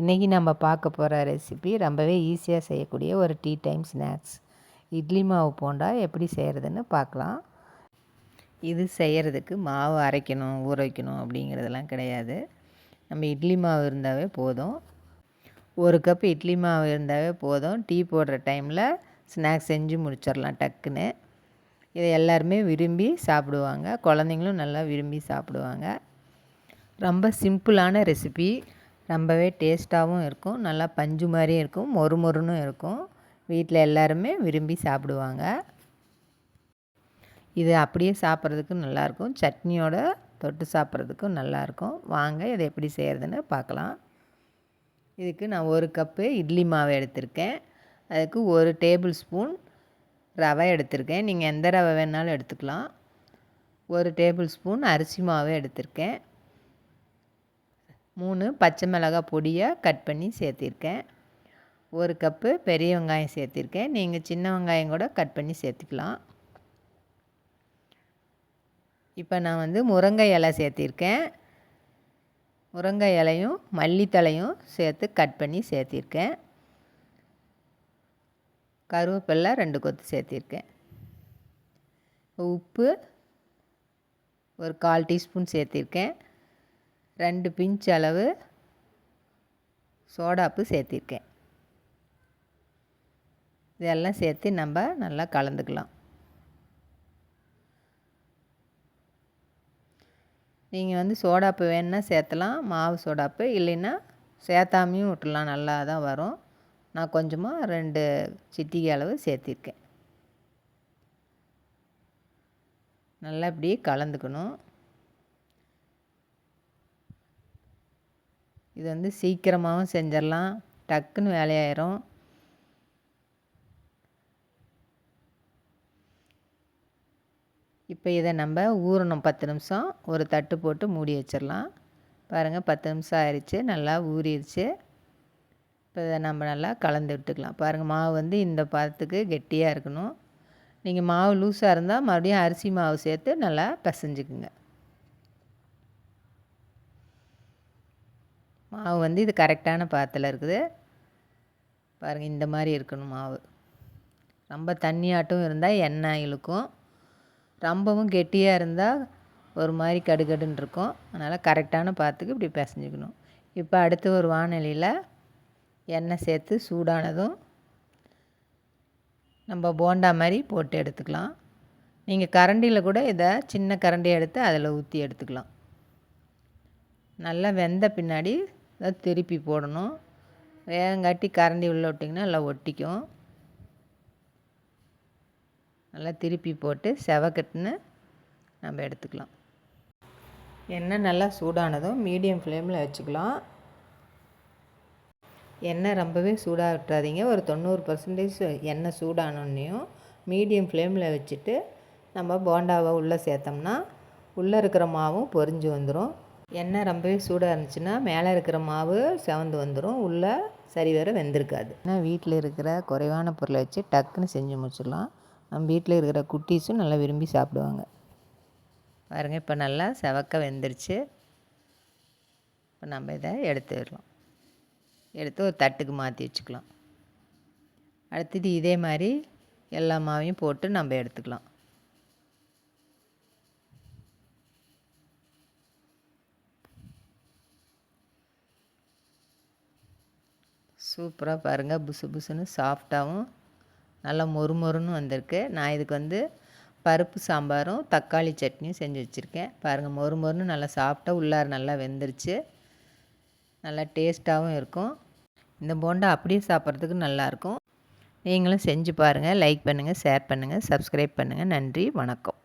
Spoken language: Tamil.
இன்றைக்கி நம்ம பார்க்க போகிற ரெசிபி ரொம்பவே ஈஸியாக செய்யக்கூடிய ஒரு டீ டைம் ஸ்நாக்ஸ் இட்லி மாவு போண்டா எப்படி செய்கிறதுன்னு பார்க்கலாம். இது செய்கிறதுக்கு மாவு அரைக்கணும் ஊற வைக்கணும் அப்படிங்கிறதெல்லாம் கிடையாது. நம்ம இட்லி மாவு இருந்தாவே போதும். ஒரு கப் இட்லி மாவு இருந்தாவே போதும். டீ போடுற டைமில் ஸ்நாக்ஸ் செஞ்சு முடிச்சிடலாம் டக்குன்னு. இதை எல்லாருமே விரும்பி சாப்பிடுவாங்க. குழந்தைங்களும் நல்லா விரும்பி சாப்பிடுவாங்க. ரொம்ப சிம்பிளான ரெசிபி ரொம்பவே டேஸ்ட்டாகவும் இருக்கும். நல்லா பஞ்சு மாதிரியும் இருக்கும். மொறு மொறுன்னு இருக்கும். வீட்டில் எல்லாருமே விரும்பி சாப்பிடுவாங்க. இது அப்படியே சாப்பிட்றதுக்கு நல்லாயிருக்கும். சட்னியோட தொட்டு சாப்பிட்றதுக்கும் நல்லாயிருக்கும். வாங்க இதை எப்படி செய்கிறதுன்னு பார்க்கலாம். இதுக்கு நான் ஒரு கப்பு இட்லி மாவு எடுத்திருக்கேன். அதுக்கு ஒரு டேபிள் ஸ்பூன் ரவை எடுத்திருக்கேன். நீங்கள் எந்த ரவை வேணாலும் எடுத்துக்கலாம். ஒரு டேபிள் ஸ்பூன் அரிசி மாவு எடுத்திருக்கேன். மூணு பச்சை மிளகாய் பொடியை கட் பண்ணி சேர்த்திருக்கேன். ஒரு கப்பு பெரிய வெங்காயம் சேர்த்திருக்கேன். நீங்கள் சின்ன வெங்காயம் கூட கட் பண்ணி சேர்த்துக்கலாம். இப்போ நான் வந்து முருங்கை இலை சேர்த்திருக்கேன். முருங்கை இலையும் மல்லித்தலையும் சேர்த்து கட் பண்ணி சேர்த்திருக்கேன். கருவேப்பிலை ரெண்டு கொத்து சேர்த்திருக்கேன். உப்பு ஒரு கால் டீஸ்பூன் சேர்த்திருக்கேன். ரெண்டு பிஞ்ச் அளவு சோடாப்பு சேர்த்திருக்கேன். இதெல்லாம் சேர்த்து நம்ம நல்லா கலந்துக்கலாம். நீங்கள் வந்து சோடாப்பு வேணுன்னா சேர்த்தலாம் மாவு சோடாப்பு இல்லைன்னா சேர்த்தாமையும் விட்டுலாம் நல்லா தான் வரும். நான் கொஞ்சமாக ரெண்டு சிட்டிகை அளவு சேர்த்திருக்கேன். நல்லா இப்படி கலந்துக்கணும். இது வந்து சீக்கிரமாகவும் செஞ்சிடலாம். டக்குன்னு வேலையாயிரும். இப்போ இதை நம்ம ஊறணும் பத்து நிமிஷம். ஒரு தட்டு போட்டு மூடி வச்சிடலாம். பாருங்கள் பத்து நிமிஷம் ஆயிடுச்சு நல்லா ஊறிடுச்சு. இப்போ இதை நம்ம நல்லா கலந்து விட்டுக்கலாம். பாருங்கள் மாவு வந்து இந்த பதத்துக்கு கெட்டியாக இருக்கணும். நீங்கள் மாவு லூஸாக இருந்தால் மறுபடியும் அரிசி மாவு சேர்த்து நல்லா பிசைஞ்சுக்குங்க. மாவு வந்து இது கரெக்டான பாத்தில் இருக்குது. பாருங்கள் இந்த மாதிரி இருக்கணும் மாவு. ரொம்ப தண்ணியாட்டும் இருந்தால் எண்ணெய் இழுக்கும். ரொம்பவும் கெட்டியாக இருந்தால் ஒரு மாதிரி கடுகடுன்னு இருக்கும். அதனால் கரெக்டான பாத்துக்கு இப்படி பிசைஞ்சிக்கணும். இப்போ அடுத்து ஒரு வானொலியில் எண்ணெய் சேர்த்து சூடானதும் நம்ம போண்டா மாதிரி போட்டு எடுத்துக்கலாம். நீங்கள் கரண்டியில் கூட இதை சின்ன கரண்டி எடுத்து அதில் ஊற்றி எடுத்துக்கலாம். நல்லா வெந்த பின்னாடி அதை திருப்பி போடணும். வேகங்காட்டி கரண்டி உள்ளே விட்டிங்கன்னா நல்லா ஒட்டிக்கும். நல்லா திருப்பி போட்டு செவக்கட்டுன்னு நம்ம எடுத்துக்கலாம். எண்ணெய் நல்லா சூடானதும் மீடியம் ஃப்ளேமில் வச்சுக்கலாம். எண்ணெய் ரொம்பவே சூடாக விட்டுறாதீங்க. ஒரு தொண்ணூறு பர்சன்டேஜ் எண்ணெய் சூடானோன்னையும் மீடியம் ஃப்ளேமில் வச்சுட்டு நம்ம போண்டாவை உள்ளே சேர்த்தோம்னா உள்ளே இருக்கிற மாவும் பொரிஞ்சு வந்துடும் எண்ணெய் ரொம்பவே சூடாக இருந்துச்சுன்னா மேலே இருக்கிற மாவு செவந்து வந்துடும் உள்ளே சரி வர வெந்திருக்காது. ஏன்னா வீட்டில் இருக்கிற குறைவான பொருளை வச்சு டக்குன்னு செஞ்சு முடிச்சிடலாம். நம்ம வீட்டில் இருக்கிற குட்டீஸும் நல்லா விரும்பி சாப்பிடுவாங்க. பாருங்கள் இப்போ நல்லா செவக்க வெந்துருச்சு. இப்போ நம்ம இதை எடுத்துடலாம் எடுத்து ஒரு தட்டுக்கு மாற்றி வச்சுக்கலாம். அடுத்தது இதே மாதிரி எல்லா மாவையும் போட்டு நம்ம எடுத்துக்கலாம். சூப்பராக பாருங்கள் புசு புசுன்னு சாஃப்டாகவும் நல்லா மொறுமொறுன்னு வந்திருக்கு. நான் இதுக்கு வந்து பருப்பு சாம்பாரும் தக்காளி சட்னியும் செஞ்சு வச்சுருக்கேன். பாருங்கள் மொறு மொறுன்னு நல்லா சாப்பிட்டா உள்ளார நல்லா வெந்துருச்சு. நல்லா டேஸ்ட்டாகவும் இருக்கும். இந்த போண்டா அப்படியே சாப்பிட்றதுக்கு நல்லாயிருக்கும். நீங்களும் செஞ்சு பாருங்கள் லைக் பண்ணுங்கள் ஷேர் பண்ணுங்கள் சப்ஸ்கிரைப் பண்ணுங்கள் நன்றி வணக்கம்.